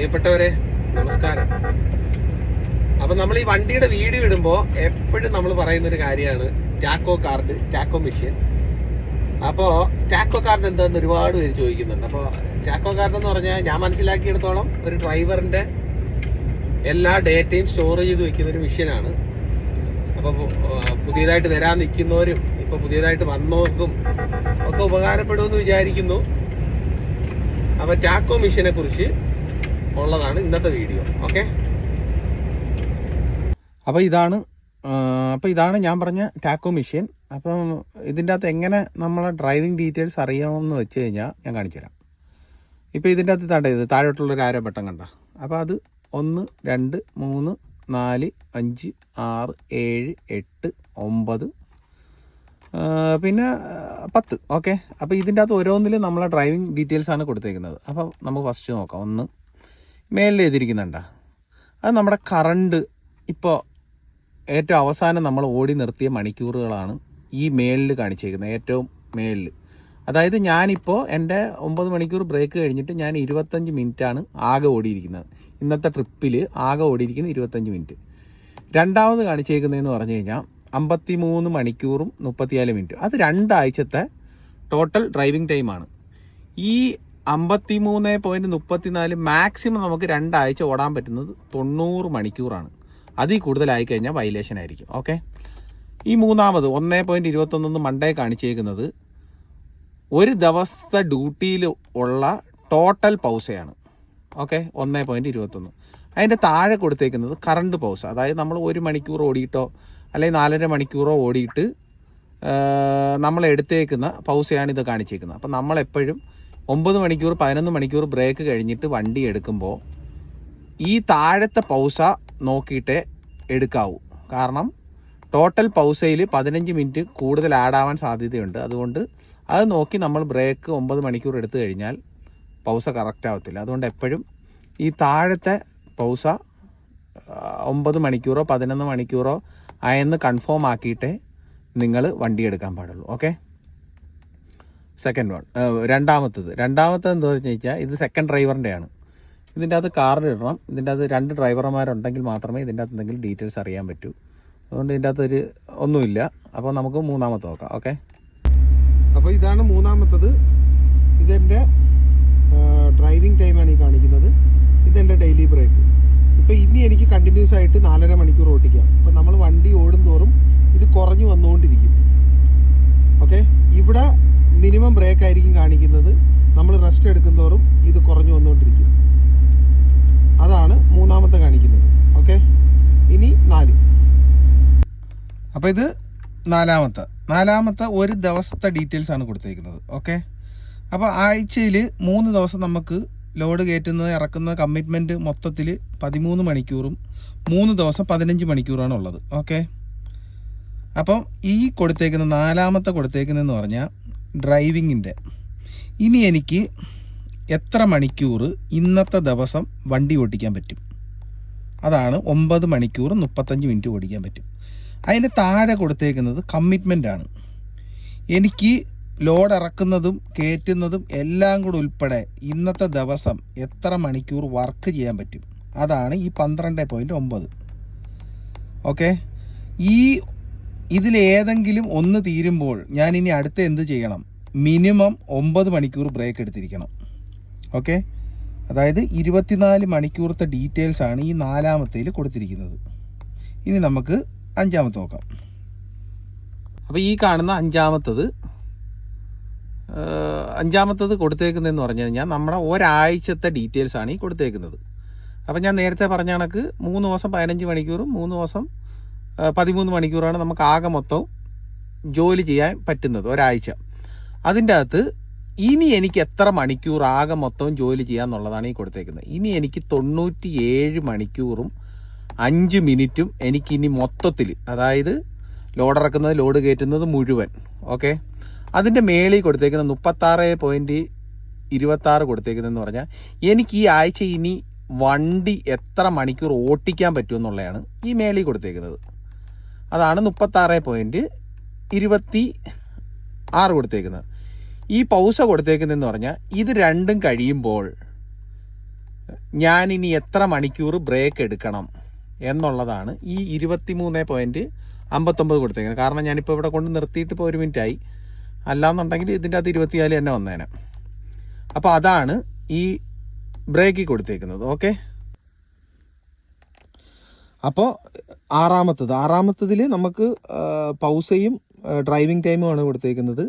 പ്രിയപ്പെട്ടവരെ നമസ്കാരം. അപ്പൊ നമ്മൾ ഈ വണ്ടിയുടെ വീഡിയോ ഇടുമ്പോൾ എപ്പോഴും നമ്മൾ പറയുന്ന ഒരു കാര്യമാണ് ടാക്കോ കാർഡ് ടാക്കോ മെഷീൻ അപ്പോ ടാക്കോ കാർഡ് എന്താന്ന് ഒരുപാട് പേര് ചോദിക്കുന്നുണ്ട്. അപ്പോൾ ടാക്കോ കാർഡ് എന്ന് പറഞ്ഞാൽ ഞാൻ മനസ്സിലാക്കിയെടുത്തോളം ഒരു ഡ്രൈവറിന്റെ എല്ലാ ഡേറ്റയും സ്റ്റോർ ചെയ്ത് വെക്കുന്ന ഒരു മെഷീനാണ് അപ്പൊ പുതിയതായിട്ട് വരാൻ നിൽക്കുന്നവരും ഇപ്പൊ പുതിയതായിട്ട് വന്നവർക്കും ഒക്കെ ഉപകാരപ്പെടുമെന്ന് വിചാരിക്കുന്നു. അപ്പൊ ടാക്കോ മെഷീനെ കുറിച്ച് ഉള്ളതാണ് ഇന്നത്തെ വീഡിയോ. ഓക്കെ അപ്പോൾ ഇതാണ് അപ്പോൾ ഇതാണ് ഞാൻ പറഞ്ഞ ടാക്കോ മെഷീൻ. അപ്പം ഇതിന്റെ അകത്ത് എങ്ങനെ നമ്മളെ ഡ്രൈവിംഗ് ഡീറ്റെയിൽസ് അറിയാമെന്ന് വെച്ച് കഴിഞ്ഞാൽ ഞാൻ കാണിച്ചുതരാം ഇപ്പോൾ ഇതിന്റെ അകത്ത് താണ്ട ഇത് താഴോട്ടുള്ളൊരു ആരോ ബട്ടൺ കണ്ട. അപ്പോൾ അത് ഒന്ന് രണ്ട് മൂന്ന് നാല് അഞ്ച് ആറ് ഏഴ് എട്ട് ഒമ്പത് പിന്നെ പത്ത്. ഓക്കെ അപ്പോൾ ഇതിന്റെ അകത്ത് ഓരോന്നിലും നമ്മളെ ഡ്രൈവിംഗ് ഡീറ്റെയിൽസാണ് കൊടുത്തേക്കുന്നത്. അപ്പോൾ നമുക്ക് ഫസ്റ്റ് നോക്കാം. ഒന്ന് മേളിൽ എഴുതിയിരിക്കുന്നുണ്ട അത് നമ്മുടെ കറണ്ട് ഇപ്പോൾ ഏറ്റവും അവസാനം നമ്മൾ ഓടി നിർത്തിയ മണിക്കൂറുകളാണ് ഈ മേളിൽ കാണിച്ചേക്കുന്നത് ഏറ്റവും മേളിൽ അതായത് ഞാനിപ്പോൾ എന്റെ ഒമ്പത് മണിക്കൂർ ബ്രേക്ക് കഴിഞ്ഞിട്ട് ഞാൻ ഇരുപത്തഞ്ച് മിനിറ്റാണ് ആകെ ഓടിയിരിക്കുന്നത്. ഇന്നത്തെ ട്രിപ്പിൽ ആകെ ഓടിയിരിക്കുന്നത് ഇരുപത്തഞ്ച് മിനിറ്റ്. രണ്ടാമത് കാണിച്ചേക്കുന്നതെന്ന് പറഞ്ഞു കഴിഞ്ഞാൽ അമ്പത്തി മൂന്ന് മണിക്കൂറും മുപ്പത്തിനാല് മിനിറ്റും. അത് രണ്ടാഴ്ചത്തെ ടോട്ടൽ ഡ്രൈവിംഗ് ടൈമാണ് ഈ അമ്പത്തി മൂന്ന് പോയിന്റ് മുപ്പത്തിനാല് മാക്സിമം നമുക്ക് രണ്ടാഴ്ച ഓടാൻ പറ്റുന്നത് തൊണ്ണൂറ് മണിക്കൂറാണ്. അതിൽ കൂടുതലായി കഴിഞ്ഞാൽ വൈലേഷൻ ആയിരിക്കും. ഓക്കെ ഈ മൂന്നാമത് ഒന്നേ പോയിന്റ് ഇരുപത്തൊന്ന് മണ്ടേ കാണിച്ചേക്കുന്നത് ഒരു ദിവസത്തെ ഡ്യൂട്ടിയിൽ ഉള്ള ടോട്ടൽ പൗസയാണ്. ഓക്കെ ഒന്നേ പോയിന്റ് ഇരുപത്തൊന്ന്. അതിന്റെ താഴെ കൊടുത്തേക്കുന്നത് കറണ്ട് പൗസ. അതായത് നമ്മൾ ഒരു മണിക്കൂർ ഓടിയിട്ടോ അല്ലെങ്കിൽ നാലര മണിക്കൂറോ ഓടിയിട്ട് നമ്മൾ എടുത്തേക്കുന്ന പൗസയാണ് ഇത് കാണിച്ചേക്കുന്നത്. അപ്പം നമ്മളെപ്പോഴും ഒമ്പത് മണിക്കൂർ പതിനൊന്ന് മണിക്കൂർ ബ്രേക്ക് കഴിഞ്ഞിട്ട് വണ്ടി എടുക്കുമ്പോൾ ഈ താഴത്തെ പൗസ നോക്കിയിട്ടേ എടുക്കാവൂ. കാരണം ടോട്ടൽ പൗസയിൽ പതിനഞ്ച് മിനിറ്റ് കൂടുതൽ ആഡാവാൻ സാധ്യതയുണ്ട്. അതുകൊണ്ട് അത് നോക്കി നമ്മൾ ബ്രേക്ക് ഒമ്പത് മണിക്കൂർ എടുത്തു കഴിഞ്ഞാൽ പൗസ കറക്റ്റ് ആവത്തില്ല. അതുകൊണ്ട് എപ്പോഴും ഈ താഴത്തെ പൗസ ഒമ്പത് മണിക്കൂറോ പതിനൊന്ന് മണിക്കൂറോ ആയെന്ന് കൺഫേം ആക്കിയിട്ടേ നിങ്ങൾ വണ്ടി എടുക്കാൻ പാടുള്ളൂ. ഓക്കെ സെക്കൻഡ് വൺ രണ്ടാമത്തത്. രണ്ടാമത്തത് എന്താ വെച്ച് കഴിഞ്ഞാൽ ഇത് സെക്കൻഡ് ഡ്രൈവറിന്റെ ആണ് ഇതിന്റെ അകത്ത് കാറിൽ ഇടണം. ഇതിന്റെ അകത്ത് രണ്ട് ഡ്രൈവർമാരുണ്ടെങ്കിൽ മാത്രമേ ഇതിന്റെ അകത്ത് എന്തെങ്കിലും ഡീറ്റെയിൽസ് അറിയാൻ പറ്റൂ. അതുകൊണ്ട് ഇതിന്റെ അകത്ത് ഒരു ഒന്നുമില്ല. അപ്പോൾ നമുക്ക് മൂന്നാമത്തെ നോക്കാം. ഓക്കെ അപ്പോൾ ഇതാണ് മൂന്നാമത്തത്. ഇതെന്റെ ഡ്രൈവിംഗ് ടൈമാണ് ഈ കാണിക്കുന്നത്. ഇതെന്റെ ഡെയിലി ബ്രേക്ക് ഇപ്പോൾ ഇനി എനിക്ക് കണ്ടിന്യൂസ് ആയിട്ട് നാലര മണിക്കൂർ ഓട്ടിക്കാം. അപ്പോൾ നമ്മൾ വണ്ടി ഓടും തോറും ഇത് കുറഞ്ഞു വന്നുകൊണ്ടിരിക്കും ഓക്കെ ഇവിടെ മിനിമം ബ്രേക്ക് ആയിരിക്കും കാണിക്കുന്നത്. നമ്മൾ റെസ്റ്റ് എടുക്കും തോറും ഇത് കുറഞ്ഞു വന്നുകൊണ്ടിരിക്കും. അതാണ് മൂന്നാമത്തെ കാണിക്കുന്നത്. ഓക്കെ ഇനി നാല്. അപ്പോൾ ഇത് നാലാമത്തെ. നാലാമത്തെ ഒരു ദിവസത്തെ ഡീറ്റെയിൽസ് ആണ് കൊടുത്തേക്കുന്നത്. ഓക്കെ അപ്പോൾ ആഴ്ചയിൽ മൂന്ന് ദിവസം നമുക്ക് ലോഡ് കയറ്റുന്നത് ഇറക്കുന്ന കമ്മിറ്റ്മെന്റ് മൊത്തത്തിൽ പതിമൂന്ന് മണിക്കൂറും മൂന്ന് ദിവസം പതിനഞ്ച് മണിക്കൂറാണ് ഉള്ളത്. ഓക്കെ അപ്പം ഈ കൊടുത്തേക്കുന്ന നാലാമത്തെ കൊടുത്തേക്കുന്നതെന്ന് പറഞ്ഞാൽ ഡ്രൈവിങ്ങിന്റെ. ഇനി എനിക്ക് എത്ര മണിക്കൂർ ഇന്നത്തെ ദിവസം വണ്ടി ഓടിക്കാൻ പറ്റും? അതാണ് ഒമ്പത് മണിക്കൂർ മുപ്പത്തഞ്ച് മിനിറ്റ് ഓടിക്കാൻ പറ്റും. അതിന് താഴെ കൊടുത്തേക്കുന്നത് കമ്മിറ്റ്മെന്റ് ആണ്. എനിക്ക് ലോഡ് ഇറക്കുന്നതും കയറ്റുന്നതും എല്ലാം കൂടെ ഉൾപ്പെടെ ഇന്നത്തെ ദിവസം എത്ര മണിക്കൂർ വർക്ക് ചെയ്യാൻ പറ്റും? അതാണ് ഈ പന്ത്രണ്ട് പോയിന്റ് ഒമ്പത്. ഓക്കെ ഈ ഇതിലേതെങ്കിലും ഒന്ന് തീരുമ്പോൾ ഞാൻ ഇനി അടുത്ത എന്ത് ചെയ്യണം? മിനിമം ഒമ്പത് മണിക്കൂർ ബ്രേക്ക് എടുത്തിരിക്കണം. ഓക്കെ അതായത് ഇരുപത്തിനാല് മണിക്കൂറത്തെ ഡീറ്റെയിൽസ് ആണ് ഈ നാലാമത്തേൽ കൊടുത്തിരിക്കുന്നത്. ഇനി നമുക്ക് അഞ്ചാമത്തെ നോക്കാം. അപ്പോൾ ഈ കാണുന്ന അഞ്ചാമത്തത് അഞ്ചാമത്തത് കൊടുത്തേക്കുന്നതെന്ന് പറഞ്ഞു കഴിഞ്ഞാൽ നമ്മുടെ ഒരാഴ്ചത്തെ ഡീറ്റെയിൽസ് ആണ് ഈ കൊടുത്തേക്കുന്നത്. അപ്പം ഞാൻ നേരത്തെ പറഞ്ഞ കണക്ക് മൂന്ന് ദിവസം പതിനഞ്ച് മണിക്കൂറും മൂന്ന് ദിവസം പതിമൂന്ന് മണിക്കൂറാണ് നമുക്ക് ആകെ മൊത്തം ജോലി ചെയ്യാൻ പറ്റുന്നത് ഒരാഴ്ച. അതിന്റെ അകത്ത് ഇനി എനിക്ക് എത്ര മണിക്കൂർ ആകെ മൊത്തം ജോലി ചെയ്യാന്നുള്ളതാണ് ഈ കൊടുത്തേക്കുന്നത്. ഇനി എനിക്ക് തൊണ്ണൂറ്റി ഏഴ് മണിക്കൂറും അഞ്ച് മിനിറ്റും എനിക്കിനി മൊത്തത്തിൽ അതായത് ലോഡ് ഇറക്കുന്നത് ലോഡ് കയറ്റുന്നത് മുഴുവൻ ഓക്കെ? അതിന്റെ മേളിൽ കൊടുത്തേക്കുന്ന മുപ്പത്താറ് പോയിന്റ് ഇരുപത്താറ് കൊടുത്തേക്കുന്നതെന്ന് പറഞ്ഞാൽ എനിക്ക് ഈ ആഴ്ച ഇനി വണ്ടി എത്ര മണിക്കൂർ ഓട്ടിക്കാൻ പറ്റുമെന്നുള്ളതാണ് ഈ മേളിൽ കൊടുത്തേക്കുന്നത്. അതാണ് മുപ്പത്താറ് പോയിന്റ് ഇരുപത്തി ആറ് കൊടുത്തേക്കുന്നത്. ഈ പൗസ കൊടുത്തേക്കുന്നതെന്ന് പറഞ്ഞാൽ ഇത് രണ്ടും കഴിയുമ്പോൾ ഞാൻ ഇനി എത്ര മണിക്കൂർ ബ്രേക്ക് എടുക്കണം എന്നുള്ളതാണ് ഈ ഇരുപത്തി മൂന്ന് പോയിന്റ് അമ്പത്തൊമ്പത് കൊടുത്തേക്കുന്നത്. കാരണം ഞാനിപ്പോൾ ഇവിടെ കൊണ്ട് നിർത്തിയിട്ട് ഇപ്പോൾ ഒരു മിനിറ്റ് ആയി അല്ലാന്നുണ്ടെങ്കിൽ ഇതിന്റെ അകത്ത് ഇരുപത്തിനാല് തന്നെ വന്നേനെ. അപ്പോൾ അതാണ് ഈ ബ്രേക്കിൽ കൊടുത്തേക്കുന്നത്. ഓക്കെ അപ്പോൾ ആറാമത്തത്. ആറാമത്തതിൽ നമുക്ക് പൗസയും ഡ്രൈവിംഗ് ടൈമുമാണ് കൊടുത്തേക്കുന്നത്.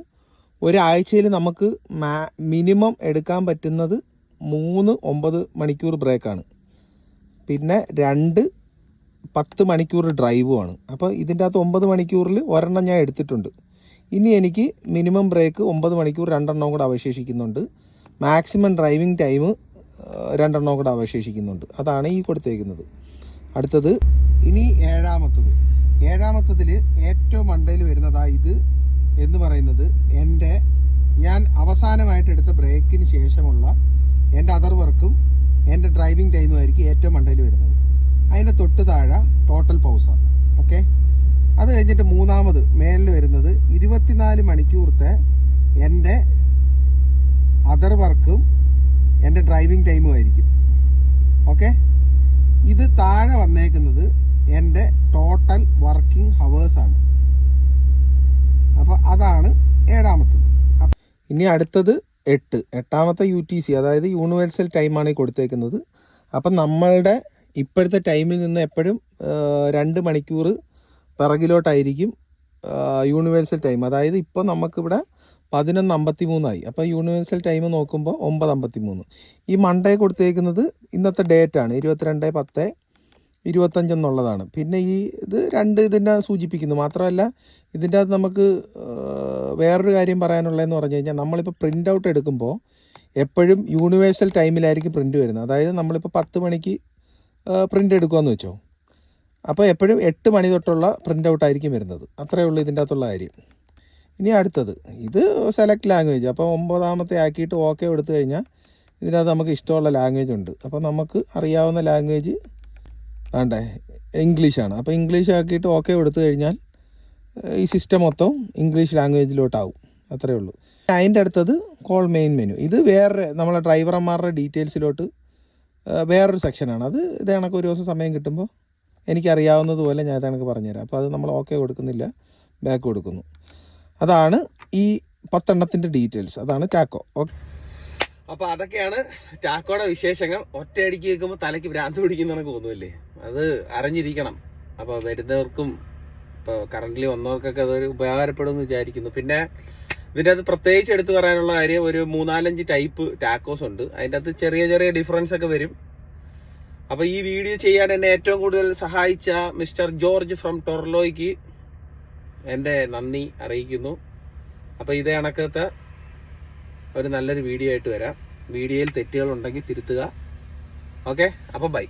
ഒരാഴ്ചയിൽ നമുക്ക് മാ മിനിമം എടുക്കാൻ പറ്റുന്നത് മൂന്ന് ഒമ്പത് മണിക്കൂർ ബ്രേക്കാണ്. പിന്നെ രണ്ട് പത്ത് മണിക്കൂർ ഡ്രൈവുമാണ്. അപ്പോൾ ഇതിന്റെ അകത്ത് ഒമ്പത് മണിക്കൂറിൽ ഒരെണ്ണം ഞാൻ എടുത്തിട്ടുണ്ട്. ഇനി എനിക്ക് മിനിമം ബ്രേക്ക് ഒമ്പത് മണിക്കൂർ രണ്ടെണ്ണം കൂടെ അവശേഷിക്കുന്നുണ്ട്. മാക്സിമം ഡ്രൈവിംഗ് ടൈം രണ്ടെണ്ണം കൂടെ അവശേഷിക്കുന്നുണ്ട്. അതാണ് ഈ കൊടുത്തേക്കുന്നത്. അടുത്തത് ഇനി ഏഴാമത്തത്. ഏഴാമത്തതിൽ ഏറ്റവും മണ്ടയിൽ വരുന്നതാ ഇത് എന്ന് പറയുന്നത് എന്റെ ഞാൻ അവസാനമായിട്ട് എടുത്ത ബ്രേക്കിന് ശേഷമുള്ള എന്റെ അതർ വർക്കും എന്റെ ഡ്രൈവിംഗ് ടൈമും ആയിരിക്കും ഏറ്റവും മണ്ടയിൽ വരുന്നത്. അതിന്റെ തൊട്ട് താഴെ ടോട്ടൽ പൗസ. ഓക്കെ? അത് കഴിഞ്ഞിട്ട് മൂന്നാമത് മേലിൽ വരുന്നത് ഇരുപത്തിനാല് മണിക്കൂർത്തെ എന്റെ അതർ വർക്കും എന്റെ ഡ്രൈവിംഗ് ടൈമും ആയിരിക്കും. ഓക്കെ? ഇത് താഴെ വന്നേക്കുന്നത് എന്റെ ടോട്ടൽ വർക്കിംഗ് ഹവേഴ്സാണ് അപ്പോൾ അതാണ് ഏഴാമത്തത്. ഇനി അടുത്തത് എട്ട്. എട്ടാമത്തെ യു ടി സി അതായത് യൂണിവേഴ്സൽ ടൈമാണ് ഈ കൊടുത്തേക്കുന്നത്. അപ്പം നമ്മളുടെ ഇപ്പോഴത്തെ ടൈമിൽ നിന്ന് എപ്പോഴും രണ്ട് മണിക്കൂർ പിറകിലോട്ടായിരിക്കും യൂണിവേഴ്സൽ ടൈം അതായത് ഇപ്പോൾ നമുക്കിവിടെ പതിനൊന്ന് അമ്പത്തി മൂന്നായി അപ്പോൾ യൂണിവേഴ്സൽ ടൈം നോക്കുമ്പോൾ ഒമ്പത് അമ്പത്തി മൂന്ന് ഈ മൺഡേ കൊടുത്തേക്കുന്നത് ഇന്നത്തെ ഡേറ്റ് ആണ്. ഇരുപത്തിരണ്ട് പത്ത് ഇരുപത്തഞ്ചെന്നുള്ളതാണ് പിന്നെ ഈ ഇത് രണ്ട് ഇതിനെ സൂചിപ്പിക്കുന്നു. മാത്രമല്ല ഇതിന്റെ അകത്ത് നമുക്ക് വേറൊരു കാര്യം പറയാനുള്ളതെന്ന് പറഞ്ഞു കഴിഞ്ഞാൽ നമ്മളിപ്പോൾ പ്രിന്റ് ഔട്ട് എടുക്കുമ്പോൾ എപ്പോഴും യൂണിവേഴ്സൽ ടൈമിലായിരിക്കും പ്രിന്റ് വരുന്നത്. അതായത് നമ്മളിപ്പോൾ പത്ത് മണിക്ക് പ്രിന്റ് എടുക്കുകയെന്ന് വെച്ചോ. അപ്പോൾ എപ്പോഴും എട്ട് മണി തൊട്ടുള്ള പ്രിന്റ് ഔട്ട് ആയിരിക്കും വരുന്നത്. അത്രയേ ഉള്ളൂ ഇതിന്റെ അകത്തുള്ള കാര്യം. ഇനി അടുത്തത്. ഇത് സെലക്ട് ലാംഗ്വേജ് അപ്പോൾ ഒമ്പതാമത്തെ ആക്കിയിട്ട് ഓക്കെ എടുത്തു കഴിഞ്ഞാൽ ഇതിനകത്ത് നമുക്ക് ഇഷ്ടമുള്ള ലാംഗ്വേജ് ഉണ്ട്. അപ്പോൾ നമുക്ക് അറിയാവുന്ന ലാംഗ്വേജ് വേണ്ടേ? ഇംഗ്ലീഷാണ് അപ്പോൾ ഇംഗ്ലീഷ് ആക്കിയിട്ട് ഓക്കെ എടുത്തു കഴിഞ്ഞാൽ ഈ സിസ്റ്റം മൊത്തം ഇംഗ്ലീഷ് ലാംഗ്വേജിലോട്ടാവും അത്രേ ഉള്ളൂ. അതിന്റെ അടുത്തത് കോൾ മെയിൻ മെനു ഇത് വേറെ നമ്മളെ ഡ്രൈവർമാരുടെ ഡീറ്റെയിൽസിലോട്ട് വേറൊരു സെക്ഷനാണ് അത് ഇത് കണക്ക് ഒരു ദിവസം സമയം കിട്ടുമ്പോൾ എനിക്കറിയാവുന്നതുപോലെ ഞാൻ ഇത് കണക്ക് പറഞ്ഞുതരാം. അപ്പോൾ അത് നമ്മൾ ഓക്കെ കൊടുക്കുന്നില്ല ബാക്ക് കൊടുക്കുന്നു. അതാണ് ഈ പത്തെണ്ണത്തിന്റെ ഡീറ്റെയിൽസ്. അതാണ് ടാക്കോ ഓക്കെ അപ്പൊ അതൊക്കെയാണ് ടാക്കോയുടെ വിശേഷങ്ങൾ. ഒറ്റയടിക്ക് കേൾക്കുമ്പോൾ തലയ്ക്ക് ഭ്രാന്ത് പിടിക്കുന്ന കണക്ക് തോന്നുമല്ലേ അത് അറിഞ്ഞിരിക്കണം. അപ്പൊ വരുന്നവർക്കും ഇപ്പൊ കറന്റ്ലി വന്നവർക്കൊക്കെ അതൊരു ഉപകാരപ്പെടും എന്ന് വിചാരിക്കുന്നു. പിന്നെ ഇതിന്റെ അകത്ത് പ്രത്യേകിച്ച് എടുത്തു പറയാനുള്ള കാര്യം ഒരു മൂന്നാലഞ്ച് ടൈപ്പ് ടാക്കോസ് ഉണ്ട്. അതിന്റെ അകത്ത് ചെറിയ ചെറിയ ഡിഫറൻസ് ഒക്കെ വരും. അപ്പൊ ഈ വീഡിയോ ചെയ്യാൻ എന്നെ ഏറ്റവും കൂടുതൽ സഹായിച്ച മിസ്റ്റർ ജോർജ് ഫ്രം ടൊർലോയ്ക്ക് എന്റെ നന്ദി അറിയിക്കുന്നു. അപ്പോൾ ഇതേ കണക്കത്തെ ഒരു നല്ലൊരു വീഡിയോ ആയിട്ട് വരാം. വീഡിയോയിൽ തെറ്റുകൾ ഉണ്ടെങ്കിൽ തിരുത്തുക. ഓക്കെ? അപ്പോൾ ബൈ.